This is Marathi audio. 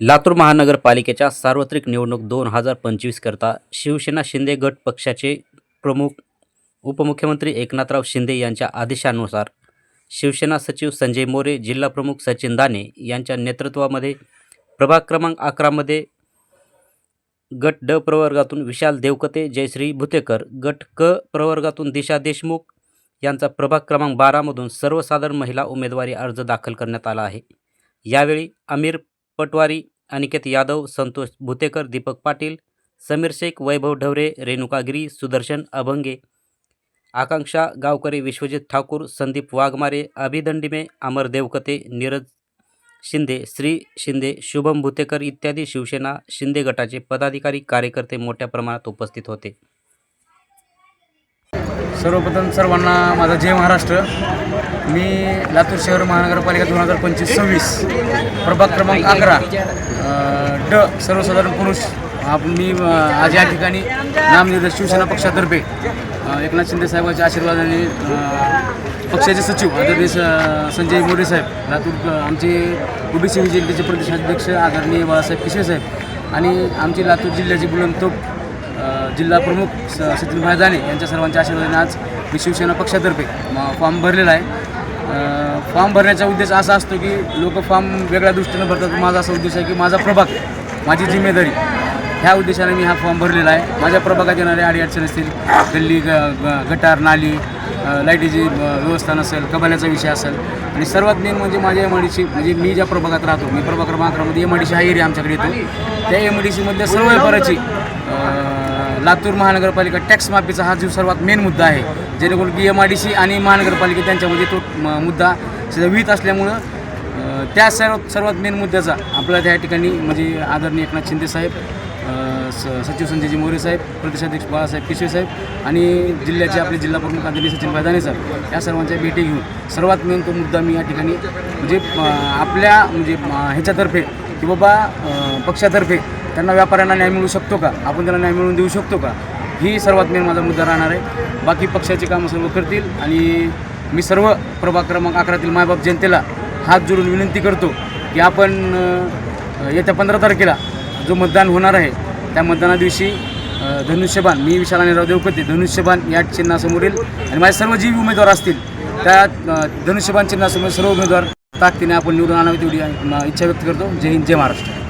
लातूर महानगरपालिकेच्या सार्वत्रिक निवडणूक दोन हजार पंचवीस करता शिवसेना शिंदे गट पक्षाचे प्रमुख उपमुख्यमंत्री एकनाथराव शिंदे यांच्या आदेशानुसार शिवसेना सचिव संजय मोरे जिल्हाप्रमुख सचिन दाने यांच्या नेतृत्वामध्ये प्रभाग क्रमांक अकरामध्ये गट ड प्रवर्गातून विशाल देवकते जयश्री भुतेकर गट क प्रवर्गातून दिशा देशमुख यांचा प्रभाग क्रमांक बारामधून सर्वसाधारण महिला उमेदवारी अर्ज दाखल करण्यात आला आहे. यावेळी अमीर पटवारी अनिकेत यादव संतोष भुतेकर दीपक पाटील समीर शेख वैभव ढवरे रेणुका गिरी सुदर्शन अभंगे. आकांक्षा गावकरी विश्वजित ठाकूर संदीप वाघमारे अभिदंडिमे अमर देवकते नीरज शिंदे श्री शिंदे शुभम भुतेकर इत्यादी शिवसेना शिंदे गटाचे पदाधिकारी कार्यकर्ते मोठ्या प्रमाणात उपस्थित होते. सर्वप्रथम सर्वांना माझा जय महाराष्ट्र. मी लातूर शहर महानगरपालिका दोन हजार पंचवीस सव्वीस प्रभाग क्रमांक अकरा ड सर्वसाधारण पुरुष. मी आज या ठिकाणी नामनिर्देश शिवसेना पक्षातर्फे एकनाथ शिंदे साहेबांच्या आशीर्वादाने पक्षाचे सचिव आदरणीय स- संजय मोरे साहेब लातूर आमचे ओबीसी विजेतेचे प्रदेशाध्यक्ष आदरणीय बाळासाहेब किशोर साहेब आणि आमची लातूर जिल्ह्याची बुलंदतोप अ, जिल्हा प्रमुख स सचिनभाई जाणे यांच्या सर्वांच्या आशीर्वादाने आज मी शिवसेना पक्षातर्फे म- फॉर्म भरलेला आहे. फॉर्म भरण्याचा उद्देश असा असतो की लोक फॉर्म वेगळ्या दृष्टीनं भरतात माझा असा उद्देश आहे की माझा प्रभाग माझी जिम्मेदारी ह्या उद्देशाने मी हा फॉर्म भरलेला आहे. माझ्या प्रभागात येणाऱ्या अडीअडचण असतील गल्ली ग ग- गटार नाली लाईटीची व्यवस्था नसेल कबाल्याचा विषय असेल. आणि सर्वात मेन म्हणजे माझ्या एम आय डी सी म्हणजे मी ज्या प्रभागात राहतो मी प्रभाग क्रमांकामध्ये एम आय डी सी हा एरिया आमच्याकडे येतो. त्या एम आय डी सीमधल्या सर्व व्यापाराची लातूर महानगरपालिका टॅक्स माफीचा हा जो सर्वात मेन मुद्दा आहे जेणेकरून B M I D C आणि महानगरपालिका त्यांच्यामध्ये तो मुद्दा सध्या विहित असल्यामुळं त्या सर्व सर्वात मेन मुद्द्याचा आपल्याला त्या ठिकाणी म्हणजे आदरणीय एकनाथ शिंदे साहेब स सचिव संजयजी मोरे साहेब प्रदेशाध्यक्ष बाळासाहेब पिशवे साहेब आणि जिल्ह्याचे आपले जिल्हा प्रमुख आदरणीय सचिन भायदाने साहेब या सर्वांच्या भेटी घेऊन सर्वात मेन तो मुद्दा मी या ठिकाणी म्हणजे आपल्या म्हणजे ह्याच्यातर्फे की बाबा पक्षातर्फे त्यांना व्यापाऱ्यांना न्याय मिळू शकतो का? आपण त्यांना न्याय मिळवून देऊ शकतो का? ही सर्वात मेन माझा मुद्दा राहणार आहे. बाकी पक्षाची कामं सर्व करतील आणि मी सर्व प्रभाग क्रमांक अकरातील मायबाप जनतेला हात जोडून विनंती करतो की आपण येत्या पंधरा तारखेला जो मतदान होणार आहे त्या मतदाना दिवशी धनुष्यबाण मी विशाला निराव देवकते धनुष्यबाण या चिन्हासमोरील आणि माझे सर्व जी उमेदवार असतील त्या धनुष्यबाण चिन्हासमोर सर्व उमेदवार ताकदीने आपण निवडून आणावी तेवढी इच्छा व्यक्त करतो. जय हिंद जय महाराष्ट्र.